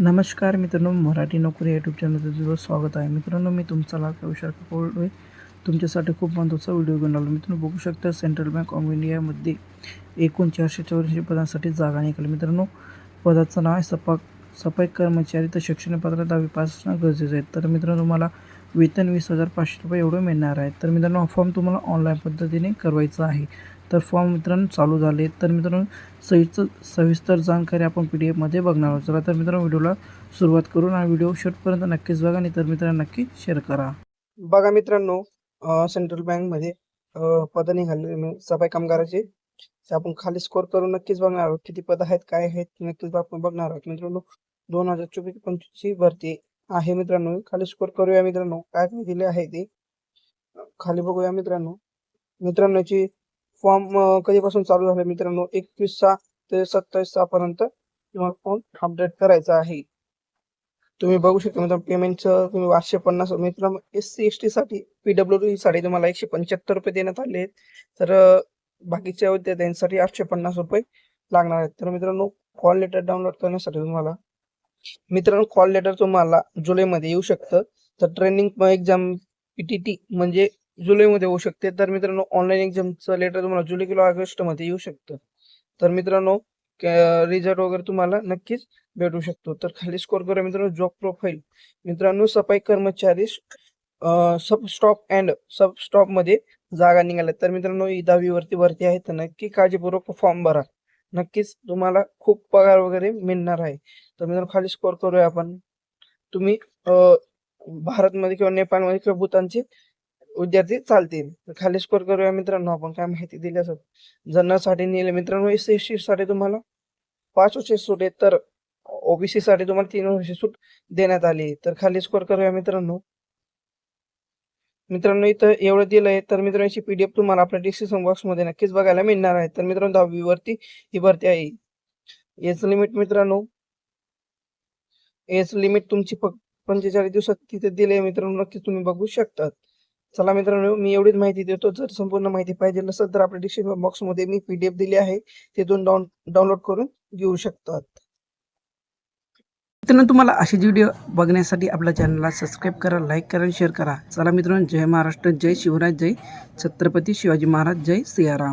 नमस्कार मित्रांनो मराठी नोकरी यूट्यूब चॅनलचं तुझं स्वागत आहे. मित्रांनो मी तुमचा लाख विशाल कपोळे तुमच्यासाठी खूप महत्त्वाचा व्हिडिओ घेऊन आलो. मित्रांनो बघू शकता सेंट्रल बँक ऑफ इंडियामध्ये एकूण चारशे चौऱ्याऐंशी पदांसाठी जागा निघाली मित्रांनो पदाचं नाव आहे सपा सफाई कर्मचारी तर शैक्षणिक पात्र दहावी पास असणं गरजेचं आहे. तर मित्रांनो तुम्हाला वेतन वीस हजार पाचशे रुपये एवढं मिळणार आहे. तर मित्रांनो हा फॉर्म तुम्हाला ऑनलाईन पद्धतीने करवायचा आहे. तर फॉर्म मित्रांनो चालू झाले. तर मित्रांनो सविस्तर सविस्तर जाणकारी आपण पी डी एफमध्ये बघणार आहोत. चला तर मित्रांनो व्हिडिओला सुरुवात करून आणि व्हिडिओ शेवटपर्यंत नक्कीच बघा आणि तर मित्रांनो नक्की शेअर करा. बघा मित्रांनो सेंट्रल बँकमध्ये पदं निघाले म्हणजे सफाई कामगाराचे आपण खाली स्कोर करून नक्कीच बघणार आहोत. किती पदं आहेत काय आहेत नक्कीच आपण बघणार आहोत. मित्रांनो दोन हजार चोवीस पंचवीसची भरती आहे मित्रांनो. खाली स्कोर करूया मित्रांनो. काय काय दिले आहे ते? खाली बघूया मित्रांनो. मित्रांनो याची फॉर्म कधीपासून चालू झाला मित्रांनो? एकवीस सहा ते सत्तावीस सहा पर्यंत तुम्हाला फॉर्म अपडेट करायचा आहे. तुम्ही बघू शकता मित्रांनो पेमेंटचं तुम्ही पाचशे पन्नास मित्रांनो एस सी एस टी साठी पीडब्ल्यू डी साठी तुम्हाला एकशे पंच्याहत्तर रुपये देण्यात आले आहेत. तर बाकीच्या विद्यार्थ्यांसाठी आठशे पन्नास रुपये लागणार आहेत. तर मित्रांनो कॉल लेटर डाउनलोड करण्यासाठी तुम्हाला मित्रांनो कॉल लेटर तुम्हाला जुलैमध्ये येऊ शकतं. तर ट्रेनिंग एक्झाम पीटीटी म्हणजे जुलैमध्ये होऊ शकते. तर मित्रांनो ऑनलाईन एक्झामचं लेटर तुम्हाला जुलै किंवा ऑगस्टमध्ये येऊ शकतं. तर मित्रांनो रिझल्ट वगैरे तुम्हाला नक्कीच भेटू शकतो. तर खाली स्कोर करा मित्रांनो जॉब प्रोफाईल मित्रांनो सफाई कर्मचारी सब स्टॉप अँड सब स्टॉपमध्ये जागा निघाल्या. तर मित्रांनो ही दहावीवरती भरती आहे. तर नक्की काळजीपूर्वक फॉर्म भरा. नक्कीच तुम्हाला खूप पगार वगैरे मिळणार आहे. तर मित्रांनो खाली स्कोर करूया आपण. तुम्ही भारतमध्ये किंवा नेपाळमध्ये किंवा भूतानचे विद्यार्थी चालतील. तर खाली स्कोर करूया मित्रांनो आपण काय माहिती दिली असत जनरलसाठी नेले. मित्रांनो एस सी साठी तुम्हाला पाच वर्षे सूट आहे तर ओबीसी साठी तुम्हाला तीन वर्षे सूट देण्यात आली. आहे. तर खाली स्कोर करूया मित्रांनो. मित्रांनो इथं एवढं दिलंय. तर मित्रांनो याची पीडीएफ तुम्हाला आपल्या डिस्क्रिप्शन बॉक्समध्ये नक्कीच बघायला मिळणार आहे. तर मित्रांनो दहावी वरती ही भरती आहे. एज लिमिट मित्रांनो. एज लिमिट तुमची पंचेचाळीस दिवसात तिथे दिले मित्रांनो नक्कीच तुम्ही बघू शकतात. चला मित्रांनो मी एवढीच माहिती देतो. जर संपूर्ण माहिती पाहिजे नसेल तर आपल्या डिस्क्रिप्शन बॉक्समध्ये मी पीडीएफ दिली आहे. तिथून डाउन डाउनलोड करून घेऊ शकतात. मित्रांनो तुम्हाला अशीच व्हिडिओ बघण्यासाठी आपल्या चॅनलला सबस्क्राईब करा लाईक करा आणि शेअर करा. चला मित्रांनो जय महाराष्ट्र जय शिवराज जय छत्रपती शिवाजी महाराज जय सियाराम.